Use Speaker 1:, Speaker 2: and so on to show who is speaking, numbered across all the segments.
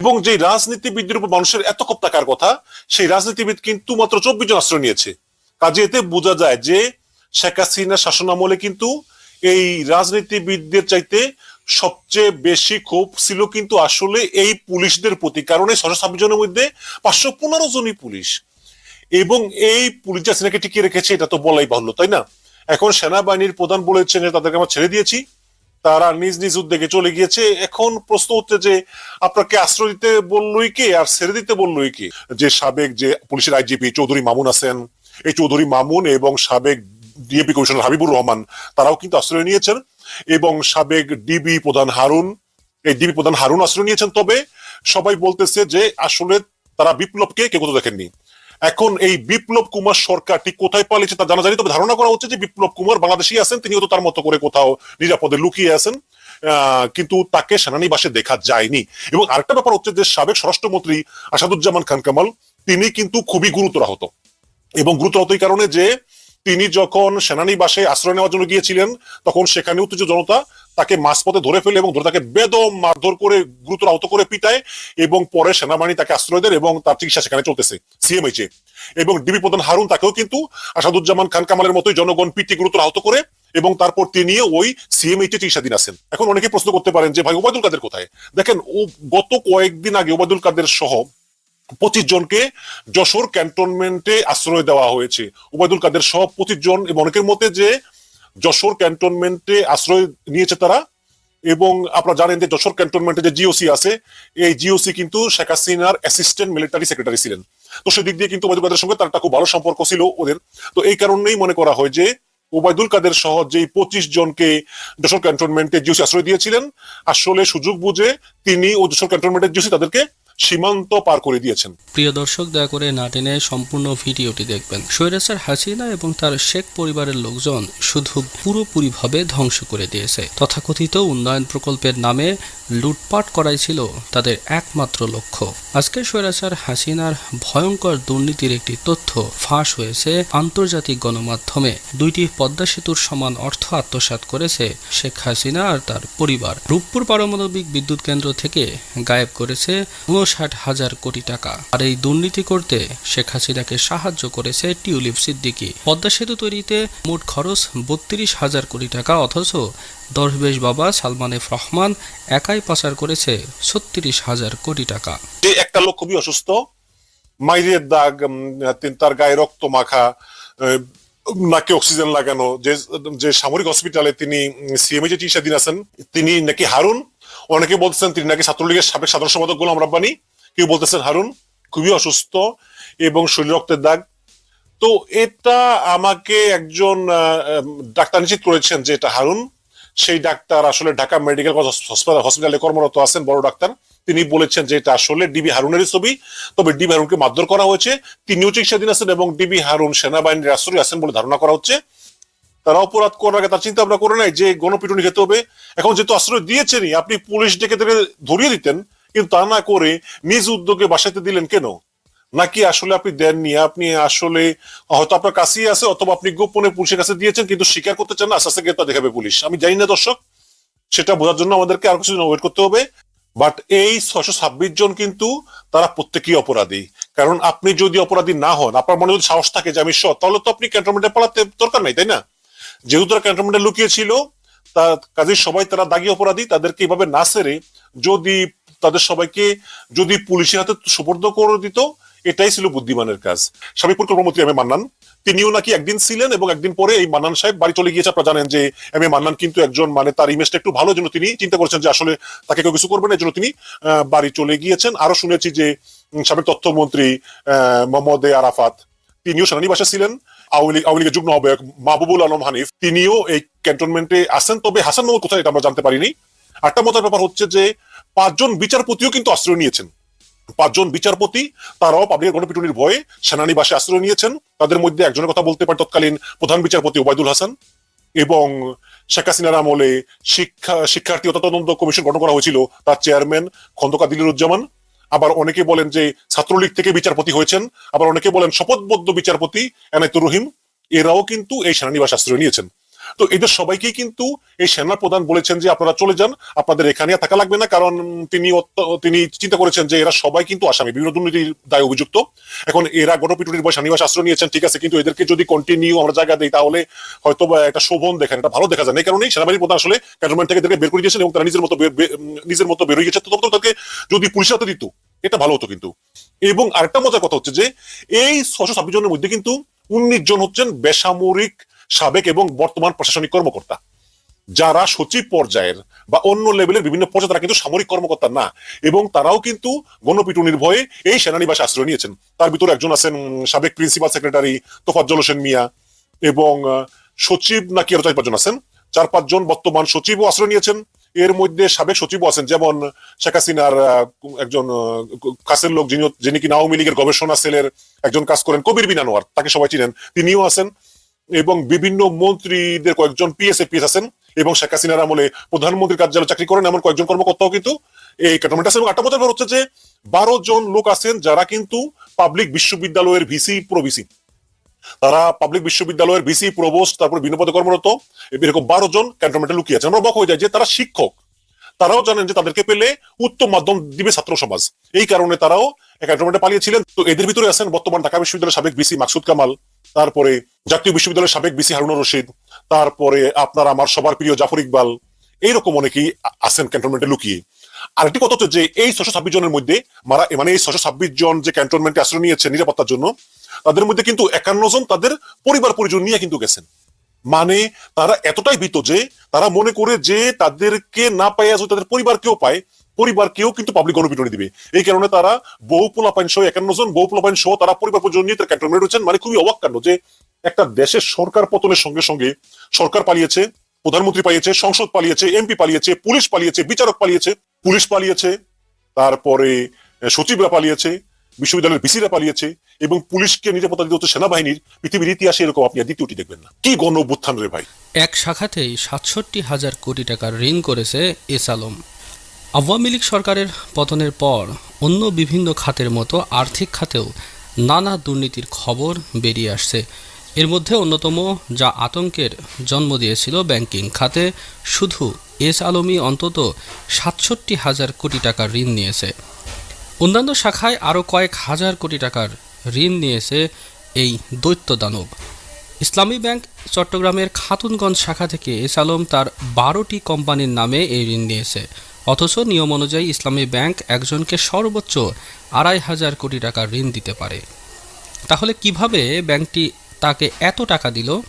Speaker 1: এবং যে রাজনীতিবিদদের উপর মানুষের এত কপ কথা, সেই রাজনীতিবিদ কিন্তু মাত্র চব্বিশ জন আশ্রয় নিয়েছে। কাজে এতে বোঝা যায় যে শেখ হাসিনা শাসন আমলে কিন্তু এই রাজনীতিবিদদের চাইতে সবচেয়ে বেশি ক্ষোভ ছিল কিন্তু আসলে এই পুলিশদের প্রতি, কারণ এই ছশো ছাব্বিশ জনের মধ্যে পাঁচশো পনেরো জনই পুলিশ। এবং এই পুলিশ যা হাসিনাকে টিকিয়ে রেখেছে, এটা তো বলাই বাহুল্য, তাই না? এখন সেনাবাহিনীর প্রধান বলেছেন তাদেরকে আমরা ছেড়ে দিয়েছি। তারা নিজ নিজ উদ্যোগে চলে গিয়েছে। এখন প্রশ্ন হচ্ছে যে, আপনাকে আশ্রয় দিতে বললই কে আর ছেড়ে দিতে বললই কে? যে সাবেক যে পুলিশের আইজিপি চৌধুরী মামুন আছেন, এই চৌধুরী মামুন এবং সাবেক ডিএপি কমিশনার হাবিবুর রহমান, তারাও কিন্তু আশ্রয় নিয়েছেন এবং সাবেক ডিবি প্রধান হারুন, এই ডিবি প্রধান হারুন আশ্রয় নিয়েছেন। তবে সবাই বলতেছে যে আসলে তারা বিপ্লবকে কেউ কোথাও দেখেননি। এখন এই বিপ্লব কুমার সরকার ঠিক কোথায় পালিয়েছে তা জানা জানি তবে ধারণা করা হচ্ছে যে বিপ্লব কুমার বাংলাদেশি আছেন, তিনিও তো তার মতো করে কোথাও নিরাপদে লুকিয়ে আছেন কিন্তু তাকে সেনানিবাসে দেখা যায়নি। এবং আরেকটা ব্যাপার হচ্ছে যে সাবেক স্বরাষ্ট্রমন্ত্রী আসাদুজ্জামান খান কামাল, তিনি কিন্তু খুবই গুরুতর আহত। এবং গুরুতর আহত কারণে যে তিনি যখন সেনানিবাসে আশ্রয় নেওয়ার জন্য গিয়েছিলেন, তখন সেখানে উত্তেজ জনতা তাকে মাঝপথে ধরে ফেলে এবং ধরে তাকে বেদম মারধর করে গুরুতর আহত করে পিটায় এবং পরে সেনাবাহিনী তাকে আশ্রয় দেন এবং তার চিকিৎসা সেখানে চলতেছে সিএমএইচে এবং ডিবি প্রধান হারুন তাকেও কিন্তু আসাদুজ্জামান খান কামালের মতোই জনগণ পিটি গুরুতর আহত করে এবং তারপর তিনি ওই সিএমএইচে চিকিৎসাধীন আছেন। এখন অনেকে প্রশ্ন করতে পারেন যে, ভাই, ওবায়দুল কাদের কোথায়? দেখেন, ও গত কয়েকদিন আগে ওবায়দুল কাদের সহ পঁচিশ জনকে যশোর ক্যান্টনমেন্টে আশ্রয় দেওয়া হয়েছে। ওবায়দুল কাদের সহ পঁচিশ জন এবং অনেকের মতে যে যশোর ক্যান্টনমেন্টে আশ্রয় নিয়েছে তারা এবং আপনারা জানেন যে যশোর ক্যান্টনমেন্টে যে জিওসি আছে, এই জিওসি কিন্তু শেখ হাসিনার অ্যাসিস্ট্যান্ট মিলিটারি সেক্রেটারি ছিলেন। তো সেদিক দিয়ে কিন্তু ওবায়দুল সঙ্গে তার একটা খুব ভালো সম্পর্ক ছিল ওদের। তো এই কারণেই মনে করা হয় যে ওবায়দুল কাদের সহ যে পঁচিশ জনকে যশোর ক্যান্টনমেন্টে জিওসি আশ্রয় দিয়েছিলেন, আসলে সুযোগ বুঝে তিনি ও যশোর ক্যান্টনমেন্টের জিওসি তাদেরকে সীমান্ত পার করে দিয়েছেন।
Speaker 2: প্রিয় দর্শক, দয়া করে না টেনে সম্পূর্ণ ভিডিওটি দেখবেন। স্বৈরাচার হাসিনা এবং তার শেখ পরিবারের লোকজন শুধু পুরোপুরিভাবে ধ্বংস করে দিয়েছে। তথাকথিত উন্নয়ন প্রকল্পের নামে লুটপাট করাই ছিল তাদের একমাত্র লক্ষ্য। আজকে স্বৈরাচার হাসিনার ভয়ঙ্কর দুর্নীতির একটি তথ্য ফাঁস হয়েছে আন্তর্জাতিক গণমাধ্যমে। দুইটি পদ্মা সেতুর সমান অর্থ আত্মসাৎ করেছে শেখ হাসিনা আর তার পরিবার। রূপপুর পারমাণবিক বিদ্যুৎ কেন্দ্র থেকে গায়েব করেছে উনষাট হাজার কোটি টাকা। আর এই দুর্নীতি করতে শেখ হাসিনাকে সাহায্য করেছে টিউলিপ সিদ্দিকি। পদ্মা সেতু তৈরিতে মোট খরচ বত্রিশ হাজার কোটি টাকা, অথচ দরবেশ বাবা সালমান এফ রহমান একাই পাচার করেছে ছত্রিশ হাজার কোটি টাকা।
Speaker 1: একটা লোক খুবই অসুস্থ, মাইরের দাগ তার গায়ে রক্ত মাখা নাকে অক্সিজেন লাগানো, যে যে সামরিক হসপিটালে তিনি সিএমএ চিকিৎসাধীন আছেন, তিনি নাকি হারুন অনেকে বলতেছেন তিনি নাকি ছাত্রলীগের সাবেক সাধারণ সম্পাদক গোলাম রাব্বানি। কেউ বলতেছেন হারুন, খুবই অসুস্থ এবং শরীর রক্তের দাগ। তো এটা আমাকে একজন ডাক্তার নিশ্চিত করেছেন যে এটা হারুন। সেই ডাক্তার আসলে ঢাকা মেডিকেল হসপিটালে কর্মরত আছেন, বড় ডাক্তার। তিনি বলেছেন যে এটা আসলে ডিবি হারুনেরই ছবি। তবে ডিবি হারুনকে মারধর করা হয়েছে। তিনিও চিকিৎসাধীন আছেন এবং ডিবি হারুন সেনাবাহিনীর আশ্রয় আছেন বলে ধারণা করা হচ্ছে। তারা অপরাধ করার আগে তার চিন্তা ভাবনা করে নাই যে গণপিটুনি খেতে হবে। এখন যেহেতু আশ্রয় দিয়েছেনই, আপনি পুলিশ ডেকে তাকে ধরিয়ে দিতেন, কিন্তু তা না করে নিজ উদ্যোগে বাসাতে দিলেন কেন? নাকি আসলে আপনি দেননি? আপনি আসলে, হয়তো আপনার কাছেই আছে, অথবা আপনি গোপনে পুলিশের কাছে দিয়েছেন, কিন্তু স্বীকার করতে চান না, আস্তে আস্তে গ্রেপ্তার দেখাবে পুলিশ। আমি জানি না দর্শক, সেটা বোঝার জন্য আমাদেরকে আরও কিছুদিন ওয়েট করতে হবে। বাট এই ছয়শো ছাব্বিশ জন কিন্তু তারা প্রত্যেকেই অপরাধী। কারণ আপনি যদি অপরাধী না হন, আপনার মনে যদি সাহস থাকে যে আমি সৎ, তাহলে তো আপনি ক্যান্টনমেন্টে পালাতে দরকার নাই, তাই না? যেহেতু তারা ক্যান্টনমেন্টে লুকিয়ে ছিল, তা কাজে সবাই তারা দাগি অপরাধী, তাদেরকে এভাবে না সেরে যদি তাদের সবাইকে যদি পুলিশের হাতে সুপর্দ করে দিত, এটাই ছিল বুদ্ধিমানের কাজ। সাবেক পরিকল্পনামন্ত্রী এম এ মান্নান, তিনিও নাকি একদিন ছিলেন এবং একদিন পরে এই মান্নান সাহেব বাড়ি চলে গিয়েছে। আপনারা জানেন যে এম এ মান্নান কিন্তু একজন মানে তার ইমেজটা একটু ভালো জন্য তিনি চিন্তা করেছেন যে আসলে তাকে কেউ কিছু করবে না এই জন্য তিনি বাড়ি চলে গিয়েছেন। আরও শুনেছি যে সাবেক তথ্যমন্ত্রী মোহাম্মদ এ আরাফাত, তিনিও সেনানিবাসে ছিলেন। আওয়ামী যুগ্ম আহ্বায়ক মাহবুবুল আলম হানিফ, তিনিও এই ক্যান্টনমেন্টে আছেন, তবে হাসান মাহমুদ কোথায় এটা আমরা জানতে পারিনি। আটটা মতার ব্যাপার হচ্ছে যে, পাঁচজন বিচারপতিও কিন্তু আশ্রয় নিয়েছেন। পাঁচজন বিচারপতি, তারাও পাবলিক গণপিটুনির ভয়ে সেনানিবাসে আশ্রয় নিয়েছেন। তাদের মধ্যে একজনের কথা বলতে পারে তৎকালীন প্রধান বিচারপতি ওবায়দুল হাসান এবং শেখ হাসিনার আমলে শিক্ষা শিক্ষার্থী তদন্ত কমিশন গঠন করা হয়েছিল তার চেয়ারম্যান খন্দকার দিলুজ্জামান আবার অনেকে বলেন যে ছাত্রলীগ থেকে বিচারপতি হয়েছেন, আবার অনেকে বলেন শপথবদ্ধ বিচারপতি এনায়তুর রহিম, এরাও কিন্তু এই সেনানিবাস আশ্রয় নিয়েছেন। তো এদের সবাইকেই কিন্তু এই সেনা প্রধান বলেছেন যে আপনারা চলে যান, আপনাদের এখানে থাকা লাগবে না, কারণ তিনি তিনি চিন্তা করেছেন যে এরা সবাই কিন্তু আসামি, বিভিন্ন দুর্নীতির দায় অভিযুক্ত। এখন এরা গণপিটুনির বয়স নিবাস আশ্রয় নিয়েছেন, ঠিক আছে, কিন্তু এদেরকে যদি কন্টিনিউ আমরা জায়গা দিই, তাহলে হয়তো একটা শোভন দেখেন এটা ভালো দেখা যায় না। এই কারণেই সেনাবাহিনী প্রধান আসলে ক্যান্টনমেন্ট থেকে এদেরকে বের করে দিয়েছেন এবং তারা নিজের মতো নিজের মতো বের হয়ে গেছে। তো তখন তাদেরকে যদি পুলিশের হাতে দিত, এটা ভালো হতো কিন্তু। এবং আরেকটা মজার কথা হচ্ছে যে, এই ছশো ছাব্বিশ জনের মধ্যে কিন্তু উনিশ জন হচ্ছেন বেসামরিক সাবেক এবং বর্তমান প্রশাসনিক কর্মকর্তা। যারা সচিব পর্যায়ের বা অন্য লেভেলের বিভিন্ন পর্যায়ে তারা কিন্তু সামরিক কর্মকর্তা না এবং তারাও কিন্তু গণপিটুনির ভয়ে এই সেনানিবাসে আশ্রয় নিয়েছেন। তার ভিতরে একজন আছেন সাবেক প্রিন্সিপাল সেক্রেটারি তোফাজ্জল হোসেন মিয়া এবং সচিব নাকি আরও চার পাঁচজন আছেন। চার পাঁচজন বর্তমান সচিবও আশ্রয় নিয়েছেন। এর মধ্যে সাবেক সচিবও আছেন, যেমন শেখ হাসিনার একজন কাছের লোক যিনি যিনি কিনা আওয়ামী লীগের গবেষণা সেলের একজন কাজ করেন, কবির বিন আনোয়ার, তাকে সবাই চিনেন, তিনিও আছেন। এবং বিভিন্ন মন্ত্রীদের কয়েকজন পিএস পিএস আছেন এবং শেখ হাসিনার আমলে প্রধানমন্ত্রীর কার্যালয়ে চাকরি করেন এমন কয়েকজন কর্মকর্তাও কিন্তু এই ক্যান্টনমেন্ট আছে এবং আটটা হচ্ছে যে বারো জন লোক আছেন যারা কিন্তু পাবলিক বিশ্ববিদ্যালয়ের ভিসি, প্রো ভিসি। তারা পাবলিক বিশ্ববিদ্যালয়ের ভিসি প্রবোস্ট তারপর বিভিন্ন পদে কর্মরত এরকম বারো জন ক্যান্টনমেন্টে লুকিয়ে আছে আমরা অবাক হয়ে যায় যে তারা শিক্ষক। তারাও জানেন যে তাদেরকে পেলে উত্তম মাধ্যম দিবে ছাত্র সমাজ। এই কারণে তারাও ক্যান্টনমেন্টে পালিয়েছিলেন। তো এদের ভিতরে আছেন বর্তমান ঢাকা বিশ্ববিদ্যালয়ের সাবেক বিসি মাকসুদ কামাল। তারপরে জাতীয় বিশ্ববিদ্যালয়ের সাবেক বিসি হারুনুর রশিদ, তারপরে আপনার আমার সবার প্রিয় জাফর ইকবাল, এইরকম অনেকেই আছেন ক্যান্টনমেন্টে লুকিয়ে। আরেকটি কথা হচ্ছে যে এই ছশো ছাব্বিশ জনের মধ্যে মারা মানে এই ছশো ছাব্বিশ জন যে ক্যান্টনমেন্টে আশ্রয় নিয়েছে নিরাপত্তার জন্য, তাদের মধ্যে কিন্তু একান্ন জন তাদের পরিবার পরিজন নিয়ে কিন্তু গেছেন। মানে তারা এতটাই ভীত যে তারা মনে করে যে তাদেরকে না পাই যদি তাদের পরিবারকেও পায় পরিবারকেও কিন্তু পাবলিক গণপিটনি দিবে। এই কারণে তারা বহু পোলাপাইন সহ একান্ন জন, বহু পোলাপাইন সহ তারা পরিবার পরিজন নিয়ে তারা ক্যান্টনমেন্ট রয়েছেন মানে খুবই অবাক যে একটা দেশের সরকার পতনের সঙ্গে সঙ্গে সরকার পালিয়েছে, প্রধানমন্ত্রী পালিয়েছে, সংসদ পালিয়েছে এমপি পালিয়েছে, পুলিশ পালিয়েছে, বিচারক পালিয়েছে, পুলিশ পালিয়েছে, তারপরে সচিবরা পালিয়েছে, বিশ্ববিদ্যালয়ের বিসিরা পালিয়েছে এবং পুলিশকে নিরাপত্তা দিতে হচ্ছে সেনাবাহিনীর। পৃথিবীর ইতিহাসে এরকম আপনি দ্বিতীয়টি দেখবেন না। কি গণ অভ্যুত্থান রে ভাই।
Speaker 2: এক শাখাতেই সাতষট্টি হাজার কোটি টাকার ঋণ করেছে এস আলম। আওয়ামী লীগ সরকারের পতনের পর অন্য বিভিন্ন খাতের মতো আর্থিক খাতেও নানা দুর্নীতির খবর বেরিয়ে আসছে। এর মধ্যে অন্যতম যা আতঙ্কের জন্ম দিয়েছিল ব্যাংকিং খাতে, শুধু এস আলমই অন্তত সাতষট্টি হাজার কোটি টাকার ঋণ নিয়েছে। অন্যান্য শাখায় আরও কয়েক হাজার কোটি টাকার ঋণ নিয়েছে এই দৈত্য দানব। ইসলামী ব্যাংক চট্টগ্রামের খাতুনগঞ্জ শাখা থেকে এস আলম তার বারোটি কোম্পানির নামে এই ঋণ নিয়েছে। অথচ নিয়ম অনুযায়ী ইসলামী ব্যাংক একজনকে সর্বোচ্চ আড়াই হাজার কোটি টাকা ঋণ দিতে পারে। তাহলে কীভাবে ব্যাংকটি তাকে এত টাকা দিল?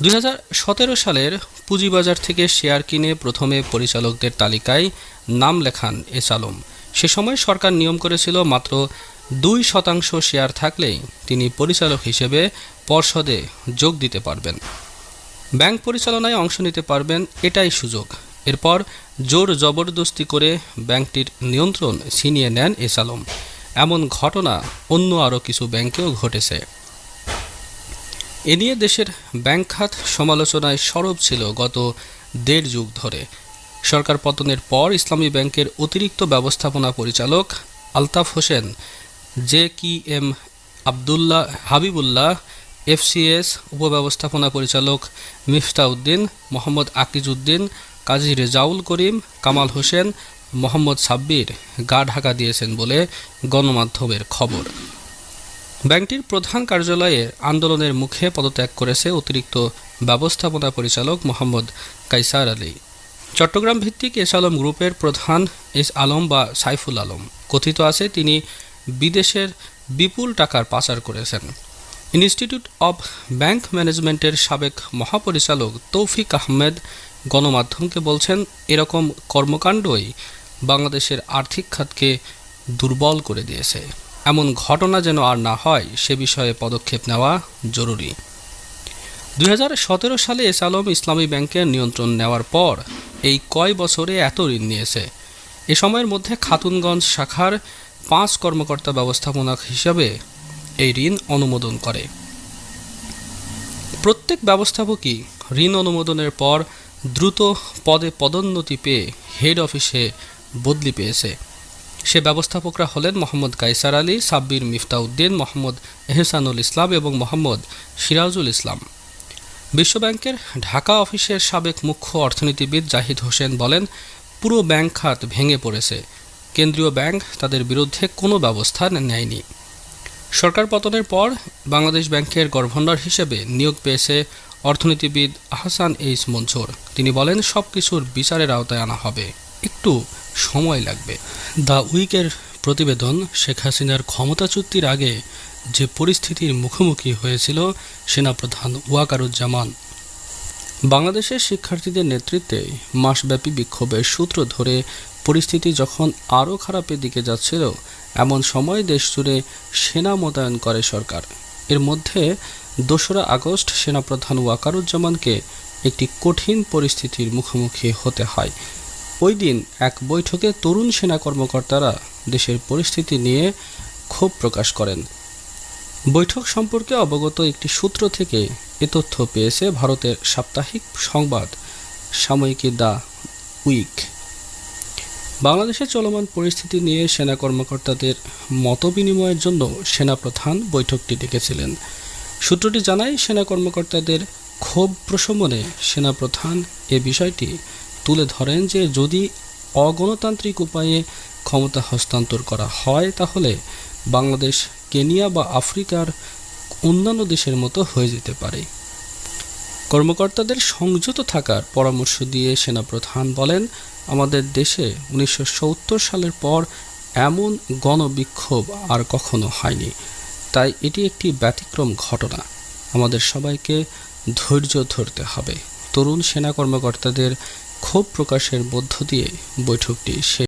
Speaker 2: দুই হাজার সতেরো সালের পুঁজিবাজার থেকে শেয়ার কিনে প্রথমে পরিচালকদের তালিকায় নাম লেখান এস আলম। সে সময় সরকার নিয়ম করেছিল মাত্র দুই শতাংশ শেয়ার থাকলেই তিনি পরিচালক হিসেবে পর্ষদে যোগ দিতে পারবেন। ব্যাংক পরিচালনায় অংশ নিতে পারবেন এটাই সুযোগ। এরপর জোর জবরদস্তি করে ব্যাংকটির নিয়ন্ত্রণ ছিনিয়ে নেন এস আলম এমন ঘটনা অন্য আরও কিছু ব্যাংকেও ঘটেছে। এ নিয়ে দেশের ব্যাংক খাত সমালোচনায় সরব ছিল গত দেড় যুগ ধরে। সরকার পতনের পর ইসলামী ব্যাংকের অতিরিক্ত ব্যবস্থাপনা পরিচালক Altaf Hossain, J K M Abdullah Habibullah FCS উপব্যবস্থাপনা পরিচালক মিফতাউদ্দিন, মোহাম্মদ আকিজউদ্দিন কাজী রেজাউল করিম, কামাল হোসেন, মোহাম্মদ সাব্বির গা ঢাকা দিয়েছেন বলে গণমাধ্যমের খবর। ব্যাংকটির প্রধান কার্যালয়ে আন্দোলনের মুখে পদত্যাগ করেছে অতিরিক্ত ব্যবস্থাপনা পরিচালক মোহাম্মদ কাইসার আলী। চট্টগ্রাম ভিত্তিক এস আলম গ্রুপের প্রধান এস আলম বা সাইফুল আলম। কথিত আছে, তিনি বিদেশের বিপুল টাকার পাচার করেছেন। ইনস্টিটিউট অব ব্যাংক ম্যানেজমেন্টের সাবেক মহাপরিচালক তৌফিক আহমেদ গণমাধ্যমকে বলছেন, এরকম কর্মকাণ্ডই বাংলাদেশের আর্থিক খাতকে দুর্বল করে দিয়েছে। এমন ঘটনা যেন আর না হয়, সে বিষয়ে পদক্ষেপ নেওয়া জরুরি। দুই হাজার সতেরো সালে এস আলম ইসলামী ব্যাংকের নিয়ন্ত্রণ নেওয়ার পর এই কয় বছরে এত ঋণ নিয়েছে। এ সময়ের মধ্যে খাতুনগঞ্জ শাখার পাঁচ কর্মকর্তা ব্যবস্থাপনা হিসাবে এই ঋণ অনুমোদন করে। প্রত্যেক ব্যবস্থাপকই ঋণ অনুমোদনের পর দ্রুত পদে পদোন্নতি পেয়ে হেড অফিসে বদলি পেয়েছে। সে ব্যবস্থাপকরা হলেন মোহাম্মদ কাইসার আলী, সাব্বির মিফতাউদ্দিন, মোহাম্মদ এহসানুল ইসলাম এবং মোহাম্মদ সিরাজুল ইসলাম। বিশ্বব্যাংকের ঢাকা অফিসের সাবেক মুখ্য অর্থনীতিবিদ জাহিদ হোসেন বলেন, পুরো ব্যাংক খাত ভেঙে পড়েছে। কেন্দ্রীয় ব্যাংক তাদের বিরুদ্ধে কোনো ব্যবস্থা নেয়নি। সরকার পতনের পর বাংলাদেশ ব্যাংকের গভর্নর হিসেবে নিয়োগ পেয়েছে অর্থনীতিবিদ আহসান এইস মনসুর। তিনি বলেন সব কিছুর বিচারের আওতায় আনা হবে। একটু সময় লাগবে। দ্য উইকের প্রতিবেদন, শেখ হাসিনার ক্ষমতাচ্যুতির আগে যে পরিস্থিতির মুখোমুখি হয়েছিল, সেনাপ্রধান ওয়াকারুজ্জামান। বাংলাদেশের শিক্ষার্থীদের নেতৃত্বে মাসব্যাপী বিক্ষোভের সূত্র ধরে পরিস্থিতি যখন আরও খারাপের দিকে যাচ্ছিল, এমন সময় দেশজুড়ে সেনা মোতায়েন করে সরকার। এর মধ্যে দোসরা আগস্ট সেনাপ্রধান ওয়াকারুজ্জামানকে একটি কঠিন পরিস্থিতির মুখোমুখি হতে হয়। ওই দিন এক বৈঠকে তরুণ সেনা কর্মকর্তারা দেশের পরিস্থিতি নিয়ে ক্ষোভ প্রকাশ করেন। বৈঠক সম্পর্কে অবগত একটি সূত্র থেকে এ তথ্য পেয়েছে ভারতের সাপ্তাহিক সংবাদ সাময়িকী দ্য উইক। বাংলাদেশের চলমান পরিস্থিতি নিয়ে সেনা কর্মকর্তাদের মতবিনিময়ের জন্য সেনাপ্রধান বৈঠকটি ডেকেছিলেন। সূত্রটি জানায়, সেনা কর্মকর্তাদের ক্ষোভ প্রশমনে সেনাপ্রধান এ বিষয়টি তুলে ধরেন যে যদি অগণতান্ত্রিক উপায়ে ক্ষমতা হস্তান্তর করা হয়, তাহলে বাংলাদেশ, কেনিয়া বা আফ্রিকার অন্যান্য দেশের মতো হয়ে যেতে পারে। কর্মকর্তাদের সংযত থাকার পরামর্শ দিয়ে সেনাপ্রধান বলেন, আমাদের দেশে উনিশশো সত্তর সালের পর এমন গণবিক্ষোভ আর কখনো হয়নি। তাই এটি একটি ব্যতিক্রম ঘটনা। আমাদের সবাইকে ধৈর্য ধরতে হবে। তরুণ সেনা কর্মকর্তাদের ক্ষোভ প্রকাশের মধ্য দিয়ে বৈঠকটি শেষ